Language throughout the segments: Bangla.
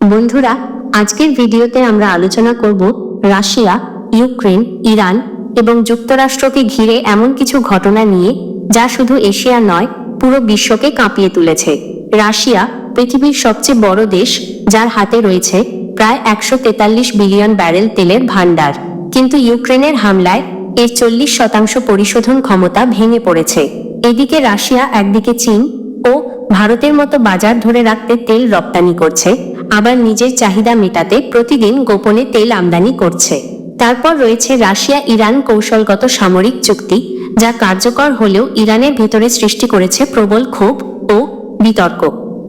বন্ধুরা, আজকের ভিডিওতে আমরা আলোচনা করব রাশিয়া, ইউক্রেন, ইরান এবং যুক্তরাষ্ট্রকে ঘিরে এমন কিছু ঘটনা নিয়ে যা শুধু এশিয়া নয়, পুরো বিশ্বকে কাঁপিয়ে তুলেছে। রাশিয়া পৃথিবীর সবচেয়ে বড় দেশ, যার হাতে রয়েছে প্রায় একশো তেতাল্লিশ বিলিয়ন ব্যারেল তেলের ভাণ্ডার। কিন্তু ইউক্রেনের হামলায় এর চল্লিশ শতাংশ পরিশোধন ক্ষমতা ভেঙে পড়েছে। এদিকে রাশিয়া, একদিকে চীন ও ভারতের মতো বাজার ধরে রাখতে তেল রপ্তানি করছে। আবার নিজের চাহিদা মেটাতে প্রতিদিন গোপনে তেল আমদানি করছে। তারপর রয়েছে রাশিয়া ইরান কৌশলগত সামরিক চুক্তি, যা কার্যকর হলেও ইরানের ভেতরে সৃষ্টি করেছে প্রবল ক্ষোভ ও বিতর্ক।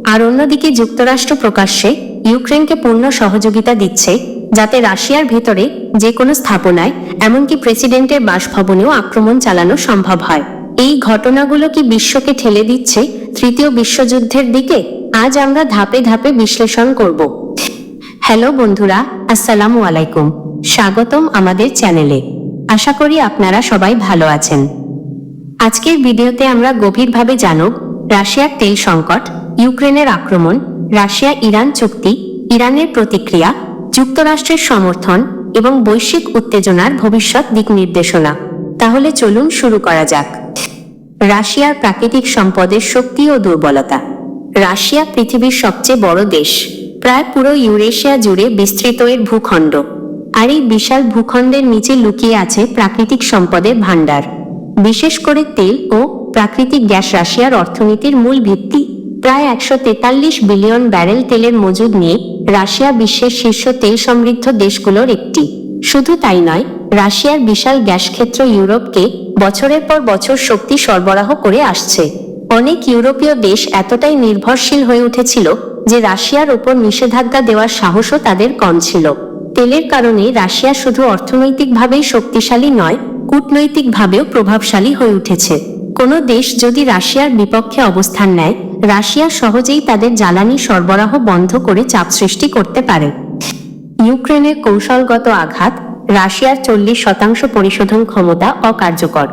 আর অন্যদিকে যুক্তরাষ্ট্র প্রকাশ্যে ইউক্রেনকে পূর্ণ সহযোগিতা দিচ্ছে, যাতে রাশিয়ার ভেতরে যে কোনো স্থাপনায়, এমনকি প্রেসিডেন্টের বাসভবনেও আক্রমণ চালানো সম্ভব হয়। এই ঘটনাগুলো কি বিশ্বকে ঠেলে দিচ্ছে তৃতীয় বিশ্বযুদ্ধের দিকে? আজ আমরা ধাপে ধাপে বিশ্লেষণ করব। হ্যালো বন্ধুরা, আসসালামু আলাইকুম। স্বাগতম আমাদের চ্যানেলে। আশা করি আপনারা সবাই ভালো আছেন। আজকের ভিডিওতে আমরা গভীরভাবে জানব রাশিয়ার তেল সংকট, ইউক্রেনের আক্রমণ রাশিয়া ইরান চুক্তি, ইরানের প্রতিক্রিয়া, যুক্তরাষ্ট্রের সমর্থন এবং বৈশ্বিক উত্তেজনার ভবিষ্যৎ দিক নির্দেশনা। তাহলে চলুন শুরু করা যাক। রাশিয়ার প্রাকৃতিক সম্পদের শক্তি ও দুর্বলতা। রাশিয়া পৃথিবীর সবচেয়ে বড় দেশ। প্রায় পুরো ইউরেশিয়া জুড়ে বিস্তৃত এর ভূখণ্ড। আর এই বিশাল ভূখণ্ডের নিচে লুকিয়ে আছে প্রাকৃতিক সম্পদের ভাণ্ডার। বিশেষ করে তেল ও প্রাকৃতিক গ্যাস রাশিয়ার অর্থনীতির মূল ভিত্তি। প্রায় একশো তেতাল্লিশ বিলিয়ন ব্যারেল তেলের মজুদ নিয়ে রাশিয়া বিশ্বের শীর্ষ তেল সমৃদ্ধ দেশগুলোর একটি। শুধু তাই নয়, রাশিয়ার বিশাল গ্যাস ক্ষেত্র ইউরোপকে বছরের পর বছর শক্তি সরবরাহ করে আসছে। অনেক ইউরোপীয় দেশ এতটাই নির্ভরশীল হয়ে উঠেছিল যে রাশিয়ার ওপর নিষেধাজ্ঞা দেওয়ার সাহসও তাদের কম ছিল। তেলের কারণে রাশিয়া শুধু অর্থনৈতিকভাবেই শক্তিশালী নয়, কূটনৈতিকভাবেও প্রভাবশালী হয়ে উঠেছে। কোনো দেশ যদি রাশিয়ার বিপক্ষে অবস্থান নেয়, রাশিয়া সহজেই তাদের জ্বালানি সরবরাহ বন্ধ করে চাপ সৃষ্টি করতে পারে। ইউক্রেনের কৌশলগত আঘাত রাশিয়ার চল্লিশ শতাংশ পরিশোধন ক্ষমতা অকার্যকর।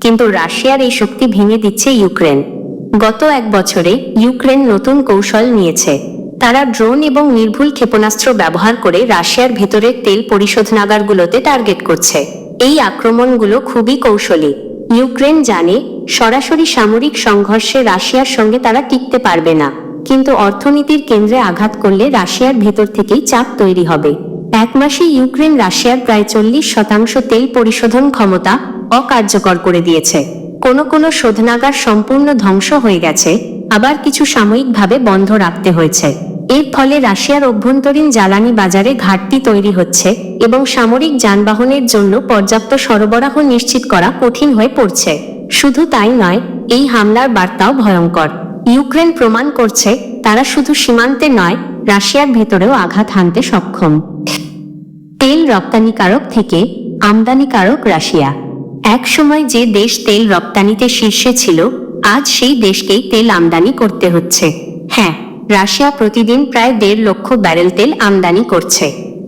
কিন্তু রাশিয়ার এই শক্তি ভেঙে দিচ্ছে ইউক্রেন। গত এক বছরে ইউক্রেন নতুন কৌশল নিয়েছে। তারা ড্রোন এবং নির্ভুল ক্ষেপণাস্ত্র ব্যবহার করে রাশিয়ার ভেতরের তেল পরিশোধনাগারগুলোতে টার্গেট করছে। এই আক্রমণগুলো খুবই কৌশলী। ইউক্রেন জানে, সরাসরি সামরিক সংঘর্ষে রাশিয়ার সঙ্গে তারা টিকতে পারবে না। কিন্তু অর্থনীতির কেন্দ্রে আঘাত করলে রাশিয়ার ভেতর থেকেই চাপ তৈরি হবে। এক মাসে ইউক্রেন রাশিয়ার প্রায় চল্লিশ শতাংশ তেল পরিশোধন ক্ষমতা অকার্যকর করে দিয়েছে। কোনো কোনো শোধনাগার সম্পূর্ণ ধ্বংস হয়ে গেছে, আবার কিছু সাময়িকভাবে বন্ধ রাখতে হয়েছে। এর ফলে রাশিয়ার অভ্যন্তরীণ জ্বালানি বাজারে ঘাটতি তৈরি হচ্ছে এবং সামরিক যানবাহনের জন্য পর্যাপ্ত সরবরাহ নিশ্চিত করা কঠিন হয়ে পড়ছে। শুধু তাই নয়, এই হামলার বার্তাও ভয়ঙ্কর। ইউক্রেন প্রমাণ করছে, তারা শুধু সীমান্তে নয়, রাশিয়ার ভেতরেও আঘাত হানতে সক্ষম। তেল রপ্তানিকারক থেকে আমদানিকারক রাশিয়া। এক সময় যে দেশ তেল রপ্তানিতে শীর্ষে ছিল, আজ সেই দেশকেই তেল আমদানি করতে হচ্ছে। হ্যাঁ রাশিয়া প্রতিদিন প্রায় দেড় লক্ষ ব্যারেল তেল আমদানি করছে।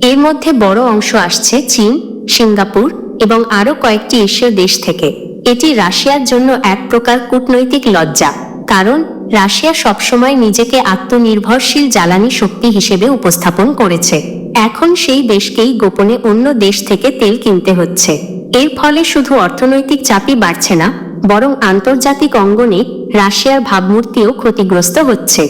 এর মধ্যে বড় অংশ আসছে চীন, সিঙ্গাপুর এবং আরও কয়েকটি এশীয় দেশ থেকে। এটি রাশিয়ার জন্য এক প্রকার কূটনৈতিক লজ্জা, কারণ রাশিয়া সবসময় নিজেকে আত্মনির্ভরশীল জ্বালানি শক্তি হিসেবে উপস্থাপন করেছে। এখন সেই দেশকেই গোপনে অন্য দেশ থেকে তেল কিনতে হচ্ছে। এর ফলে শুধু অর্থনৈতিক চাপই বাড়ছে না, বরং আন্তর্জাতিক অঙ্গনে রাশিয়ার ভাবমূর্তিও ক্ষতিগ্রস্ত হচ্ছে।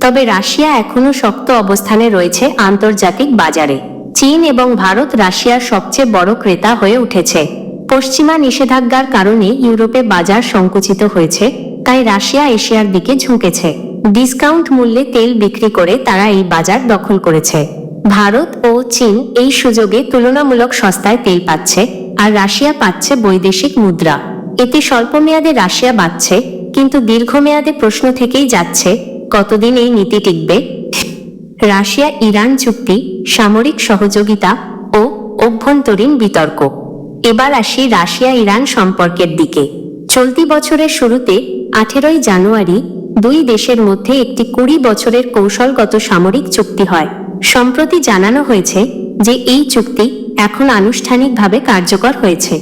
তবে রাশিয়া এখনও শক্ত অবস্থানে রয়েছে আন্তর্জাতিক বাজারে। চীন এবং ভারত রাশিয়ার সবচেয়ে বড় ক্রেতা হয়ে উঠেছে। পশ্চিমা নিষেধাজ্ঞার কারণে ইউরোপে বাজার সংকুচিত হয়েছে, তাই রাশিয়া এশিয়ার দিকে ঝুঁকেছে। ডিসকাউন্ট মূল্যে তেল বিক্রি করে তারা এই বাজার দখল করেছে। ভারত ও চীন এই সুযোগে তুলনামূলক সস্তায় তেল পাচ্ছে। আর রাশিয়া পাচ্ছে বৈদেশিক মুদ্রা। এতে স্বল্প মেয়াদে রাশিয়া বাড়ছে কিন্তু দীর্ঘমেয়াদে প্রশ্ন থেকেই যাচ্ছে, কতদিন এই নীতি টিকবে? রাশিয়া ইরান চুক্তি, সামরিক সহযোগিতা ও অভ্যন্তরীণ বিতর্ক। এবার আসি রাশিয়া ইরান সম্পর্কের দিকে। চলতি বছরের শুরুতে, আঠেরোই জানুয়ারি, দুই দেশের মধ্যে একটি কুড়ি বছরের কৌশলগত সামরিক চুক্তি হয়। সম্প্রতি জানানো হয়েছে যে এই চুক্তি এখন আনুষ্ঠানিকভাবে কার্যকর হয়েছে।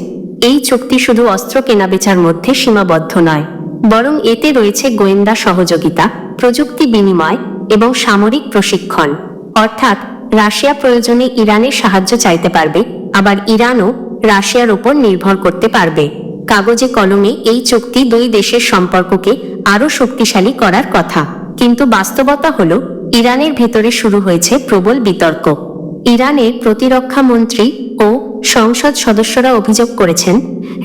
এই চুক্তি শুধু অস্ত্র কেনাবেচার মধ্যে সীমাবদ্ধ নয়, বরং এতে রয়েছে গোয়েন্দা সহযোগিতা, প্রযুক্তি বিনিময় এবং সামরিক প্রশিক্ষণ। অর্থাৎ, রাশিয়া প্রয়োজনে ইরানের সাহায্য চাইতে পারবে, আবার ইরানও রাশিয়ার উপর নির্ভর করতে পারবে। কাগজে কলমে এই চুক্তি দুই দেশের সম্পর্ককে আরও শক্তিশালী করার কথা। কিন্তু বাস্তবতা হল, ইরানের ভেতরে শুরু হয়েছে প্রবল বিতর্ক। ইরানের প্রতিরক্ষা মন্ত্রী ও সংসদ সদস্যরা অভিযোগ করেছেন,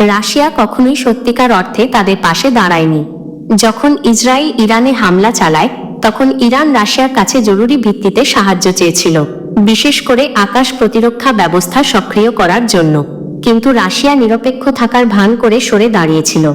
রাশিয়া কখনোই সত্যিকার অর্থে তাদের পাশে দাঁড়ায়নি। যখন ইসরায়েল ইরানে হামলা চালায়, তখন ইরান রাশিয়ার কাছে জরুরি ভিত্তিতে সাহায্য চেয়েছিল, বিশেষ করে আকাশ প্রতিরক্ষা ব্যবস্থা সক্রিয় করার জন্য। কিন্তু রাশিয়া নিরপেক্ষ থাকার ভান করে সরে দাঁড়িয়েছিল।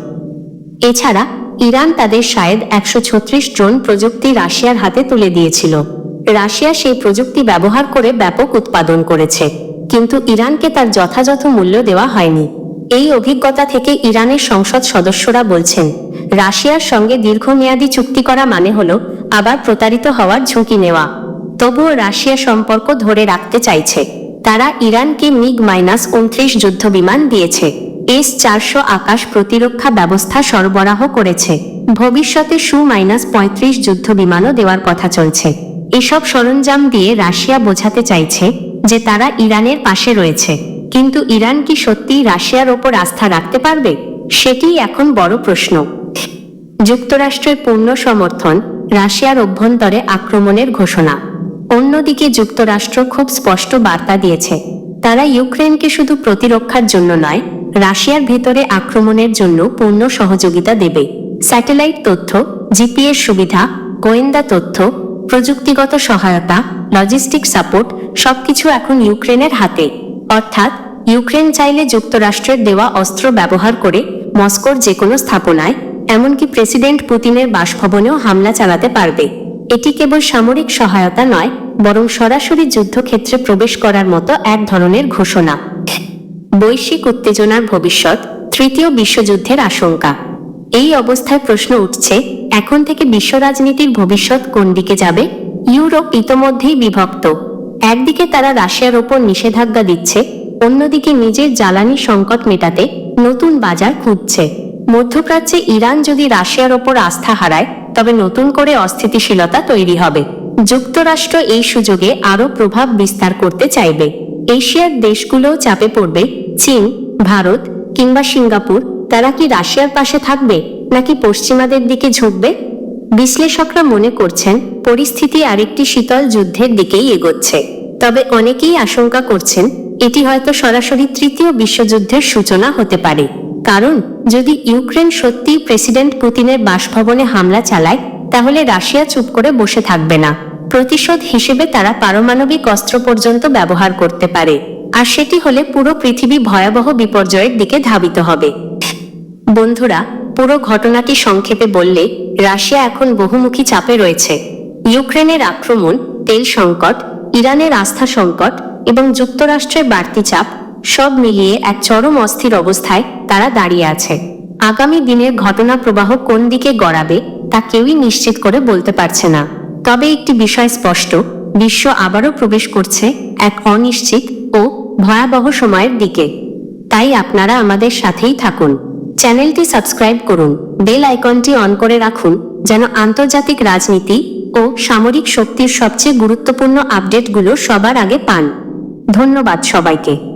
এছাড়া, ইরান তাদের শায়েদ একশো ছত্রিশ ড্রোন প্রযুক্তি রাশিয়ার হাতে তুলে দিয়েছিল। রাশিয়া সেই প্রযুক্তি ব্যবহার করে ব্যাপক উৎপাদন করেছে। কিন্তু ইরানকে তার যথাযথ মূল্য দেওয়া হয়নি। এই অভিজ্ঞতা থেকে ইরানের সংসদ সদস্যরা বলছেন, রাশিয়ার সঙ্গে দীর্ঘমেয়াদী চুক্তি করা মানে হল আবার প্রতারিত হওয়ার ঝুঁকি নেওয়া। তবুও রাশিয়া সম্পর্ক ধরে রাখতে চাইছে। তারা ইরানকে মিগ মাইনাস উনত্রিশ যুদ্ধ বিমান দিয়েছে। এস চারশো আকাশ প্রতিরক্ষা ব্যবস্থা সরবরাহ করেছে। ভবিষ্যতে সু মাইনাস পঁয়ত্রিশ যুদ্ধ বিমানও দেওয়ার কথা চলছে। এসব সরঞ্জাম দিয়ে রাশিয়া বোঝাতে চাইছে যে তারা ইরানের পাশে রয়েছে। কিন্তু ইরান কি সত্যিই রাশিয়ার ওপর আস্থা রাখতে পারবে? সেটিই এখন বড় প্রশ্ন। যুক্তরাষ্ট্রের পূর্ণ সমর্থন রাশিয়ার অভ্যন্তরে আক্রমণের ঘোষণা। অন্যদিকে যুক্তরাষ্ট্র খুব স্পষ্ট বার্তা দিয়েছে, তারা ইউক্রেনকে শুধু প্রতিরক্ষার জন্য নয়, রাশিয়ার ভেতরে আক্রমণের জন্য পূর্ণ সহযোগিতা দেবে। স্যাটেলাইট তথ্য, জিপিএস সুবিধা, গোয়েন্দা তথ্য প্রযুক্তিগত সহায়তা লজিস্টিক সাপোর্ট সবকিছু এখন ইউক্রেনের হাতে। অর্থাৎ, ইউক্রেন চাইলে যুক্তরাষ্ট্রের দেওয়া অস্ত্র ব্যবহার করে মস্কোর যে কোনো স্থাপনায়, এমনকি প্রেসিডেন্ট পুতিনের বাসভবনেও হামলা চালাতে পারবে। এটি কেবল সামরিক সহায়তা নয়, বরং সরাসরি যুদ্ধক্ষেত্রে প্রবেশ করার মতো এক ধরনের ঘোষণা। বৈশ্বিক উত্তেজনার ভবিষ্যৎ তৃতীয় বিশ্বযুদ্ধের আশঙ্কা। এই অবস্থায় প্রশ্ন উঠছে এখন থেকে বিশ্ব রাজনীতির ভবিষ্যৎ কোন দিকে যাবে? ইউরোপ ইতোমধ্যেই বিভক্ত। একদিকে তারা রাশিয়ার ওপর নিষেধাজ্ঞা দিচ্ছে, অন্যদিকে নিজের জ্বালানি সংকট মেটাতে নতুন বাজার খুঁজছে। মধ্যপ্রাচ্যে ইরান যদি রাশিয়ার ওপর আস্থা হারায়, তবে নতুন করে অস্থিতিশীলতা তৈরি হবে। যুক্তরাষ্ট্র এই সুযোগে আরও প্রভাব বিস্তার করতে চাইবে। এশিয়ার দেশগুলোও চাপে পড়বে, চীন, ভারত কিংবা সিঙ্গাপুর, তারা কি রাশিয়ার পাশে থাকবে? নাকি পশ্চিমাদের দিকে ঝুঁকবে? বিশ্লেষকরা মনে করছেন, পরিস্থিতি আরেকটি শীতল যুদ্ধের দিকেই এগোচ্ছে। তবে অনেকেই আশঙ্কা করছেন, এটি হয়তো সরাসরি তৃতীয় বিশ্বযুদ্ধের সূচনা হতে পারে। কারণ, যদি ইউক্রেন সত্যি প্রেসিডেন্ট পুতিনের বাসভবনে হামলা চালায়, তাহলে রাশিয়া চুপ করে বসে থাকবে না। প্রতিশোধ হিসেবে তারা পারমাণবিক অস্ত্র পর্যন্ত ব্যবহার করতে পারে। আর সেটি হলে পুরো পৃথিবী ভয়াবহ বিপর্যয়ের দিকে ধাবিত হবে। বন্ধুরা পুরো ঘটনাটি সংক্ষেপে বললে, রাশিয়া এখন বহুমুখী চাপে রয়েছে। ইউক্রেনের আক্রমণ, তেল সংকট, ইরানের আস্থা সংকট এবং যুক্তরাষ্ট্রের বাড়তি চাপ সব মিলিয়ে এক চরম অস্থির অবস্থায় তারা দাঁড়িয়ে আছে। আগামী দিনের ঘটনা প্রবাহ কোন দিকে গড়াবে, তা কেউই নিশ্চিত করে বলতে পারছে না। তবে একটি বিষয় স্পষ্ট, বিশ্ব আবারও প্রবেশ করছে এক অনিশ্চিত ও ভয়াবহ সময়ের দিকে। তাই আপনারা আমাদের সাথেই থাকুন। চ্যানেলটি সাবস্ক্রাইব করুন। বেল আইকনটি অন করে রাখুন, যেন আন্তর্জাতিক রাজনীতি ও সামরিক শক্তির সবচেয়ে গুরুত্বপূর্ণ আপডেটগুলো সবার আগে পান। ধন্যবাদ সবাইকে।